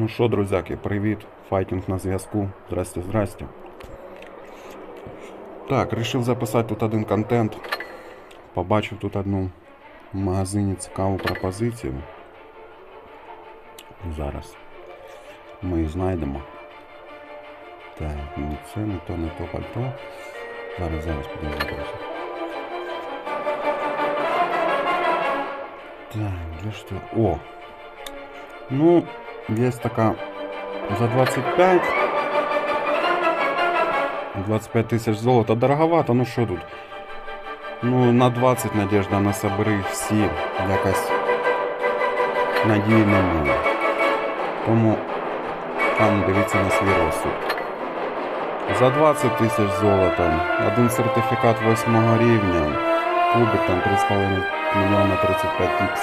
Ну що, друзяки, привіт. Файтінг на зв'язку. Здрасте, здрасте. Так, вирішив записати тут один контент. Побачив тут одну в магазині цікаву пропозицію. Зараз ми її знайдемо. Так, не це, не то, не то пальто. Зараз, зараз подожди, друзі. Так, для что? О! Ну, есть такая за 25. 25 тисяч золота. Дороговато, ну що тут? Ну, на 20 надежда на собери всі якось надії. Тому там дивіться на свій розсуд. За 20 тисяч золота, один сертифікат 8 рівня, кубик там 3,5 мільйона 35 ікс,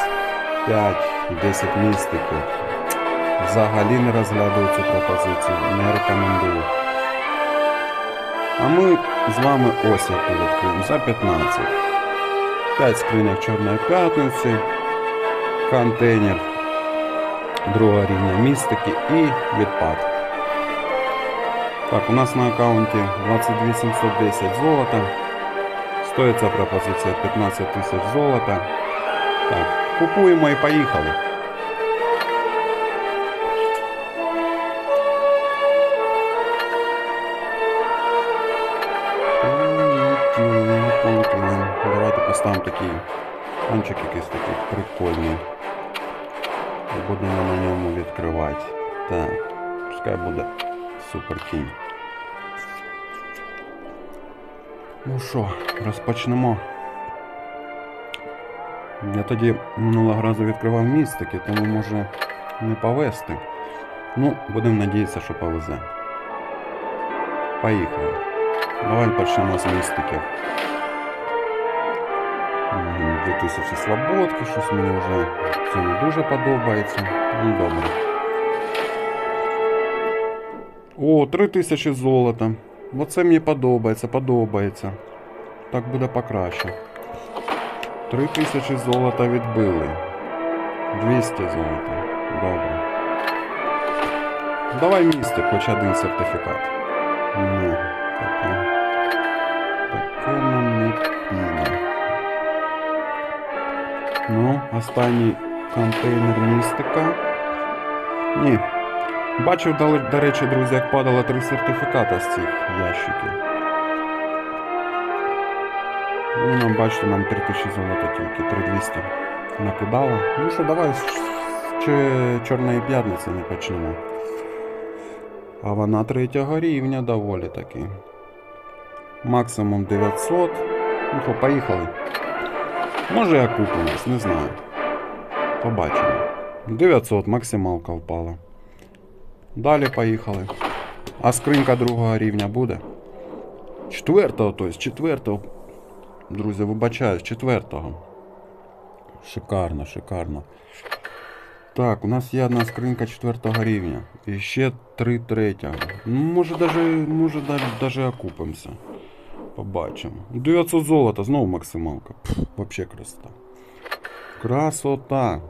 5, 10 містиків. Взагалі не розглядаю цю пропозицію, не рекомендую. А ми з вами ось яку відкриємо за 15. 5 скриньок Чорної п'ятниці, контейнер другого рівня містики і відпад. Так, у нас на аккаунті 22 710 золота. Стоїть ця пропозиція 15 тисяч золота. Так, купуємо і поїхали. Поставимо такий кончик якийсь такий прикольний. Будемо на ньому відкривати. Так, пускай буде супер кінь. Ну що, розпочнемо. Я тоді минулого разу відкривав містики, тому може не повезти. Ну, будемо надіятися, що повезе. Поїхали. Давай почнемо з містиків. М, 2000 свободки, щось мені вже це не дуже подобається. Ну добре. О, 3000 золота. Оце мені подобається, подобається. Так буде покраще. 3000 золота відбили. 200 золота. Добре. Давай містик, хоч один сертифікат. Останній контейнер містика. Ні. Бачив, до, речі, друзі, як падало три сертифіката з цих ящиків. Ну, нам бачите, нам 3000 золота тільки, 3200 накидало. Ну що, давай з Чорної п'ятниці не почнемо. А вона третього рівня доволі таки. Максимум 900. Ну що, поїхали. Може я купимось, не знаю. Побачимо. 900 максималка впала. Далі поїхали. А скринька другого рівня буде? Четвертого, тобто, четвертого. Друзі, вибачаюсь, четвертого. Шикарно, шикарно. Так, у нас є одна скринька четвертого рівня. І ще три третього. Ну, може даже, може даже, окупимося. Побачимо. 900 золота, знову максималка. Вообще красота. Красота.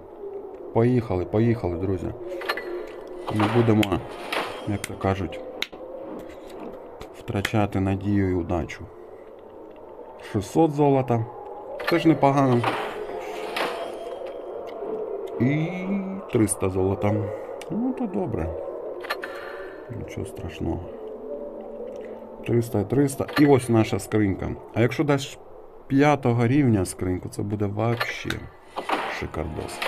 Поїхали, поїхали, друзі. Не будемо, як то кажуть, втрачати надію і удачу. 600 золота. Теж непогано. І 300 золота. Ну, то добре. Нічого страшного. 300 і 300. І ось наша скринька. А якщо даш 5 рівня скриньку, це буде вообще шикардос.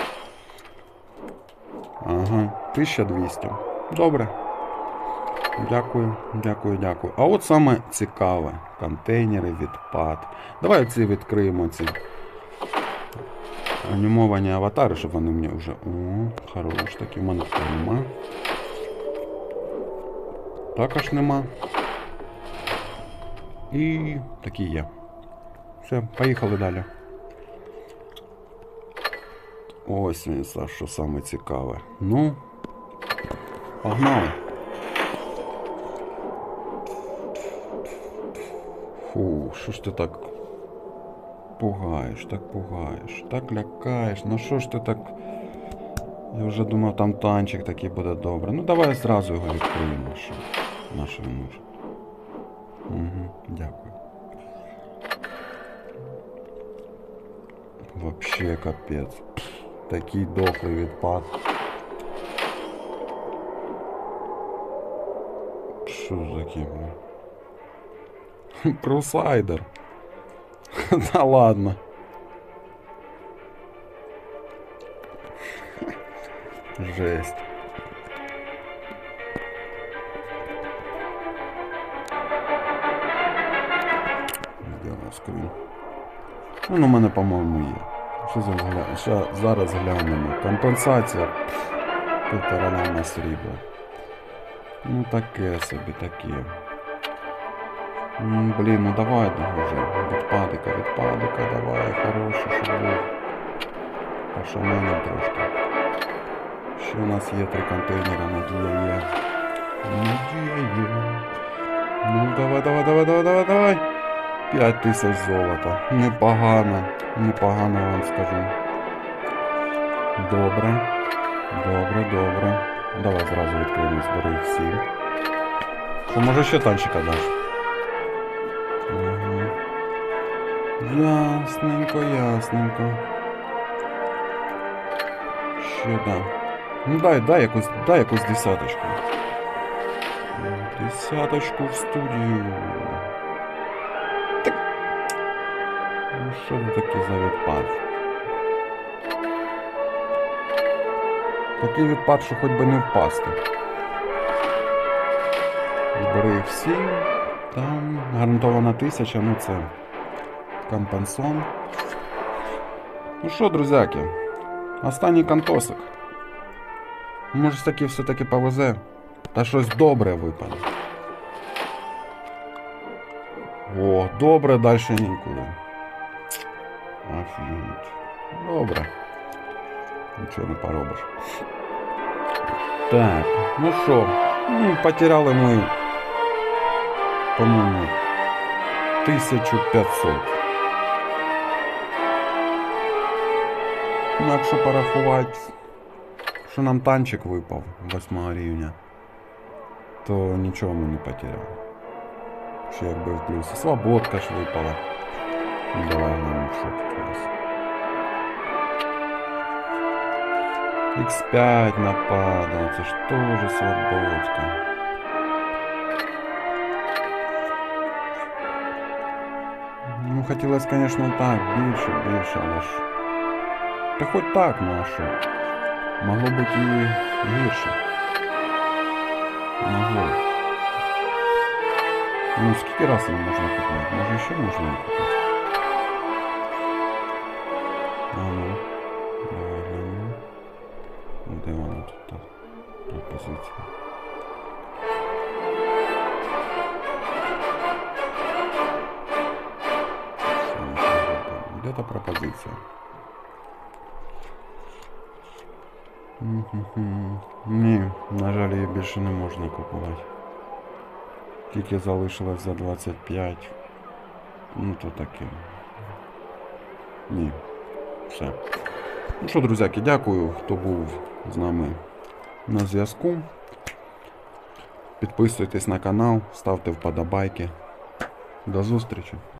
Ага, 1200. Добре. Дякую, дякую, дякую. А от саме цікаве. Контейнери, відпад. Давай ці відкриємо ці анімовані аватари, щоб вони мені вже. О, хорош, такі в мене нема. Також нема. І такі є. Все, поїхали далі. Ось він, що саме цікаве. Ну, погнали. Фу, що ж ти так пугаєш, так пугаєш, так лякаєш. Ну що ж ти так Я вже думав, там танчик такий буде добре. Ну давай зразу його відкриємо. Що? На що він може. Угу, дякую. Вообще капець. Такий дохлий відпад. Що за таке? бля? Крусайдер. Да ладно. Жесть. Де у скрін? Ну, у мене, по-моєму, є. Що за. Ща, зараз глянемо. Компенсація. Півтора на срібла. Ну таке собі, таке. Блін, ну давай да, вже. Відпадика, відпадика, давай, хороший, щоб був. Пошаманим трошки. Ще у нас є три контейнери, надія є. Надія є. Ну давай, давай, давай, давай, давай, давай. П'ять тисяч золота. Непогано. Непогано вам скажу. Добре. Добре, добре. Давай зразу відкриємо збери всі. Що може ще танчика даш? Ага. Ясненько, ясненько. Ще да. Ну дай, дай якусь, дай якусь десяточку. Десяточку в студію. Що це таке за відпад? Такий відпад, що хоч би не впасти. Збери їх всі. Там гарантована тисяча, ну це компенсон. Ну що, друзяки, останній кантосик. Може таки все-таки повезе. Та щось добре випаде. О, добре, далі нікуди. Офігеть. Добре. Нічого не поробиш. Так, ну що, ну, потеряли ми, по-моєму, 1500. Ну, якщо порахувати, що нам танчик випав 8 рівня, то нічого ми не потеряли. Ще якби в плюсі. Свободка ж випала. Ну, давай глянемо, що тут у нас. X5 нападал, це ж теж свободка. Ну, хотілося, звісно, так, більше, більше, але ж. Та хоч так, ну а що? Могло бути і гірше. Могло. Ну, скільки раз її можна купити? Може ще можна її купити? Робимо? Та пропозиція? Ні, на жаль, її більше не можна купувати. Тільки залишилось за 25. Ну то таке. Ні. Все. Ну що, друзяки, дякую, хто був з нами на зв'язку. Підписуйтесь на канал, ставте вподобайки. До зустрічі!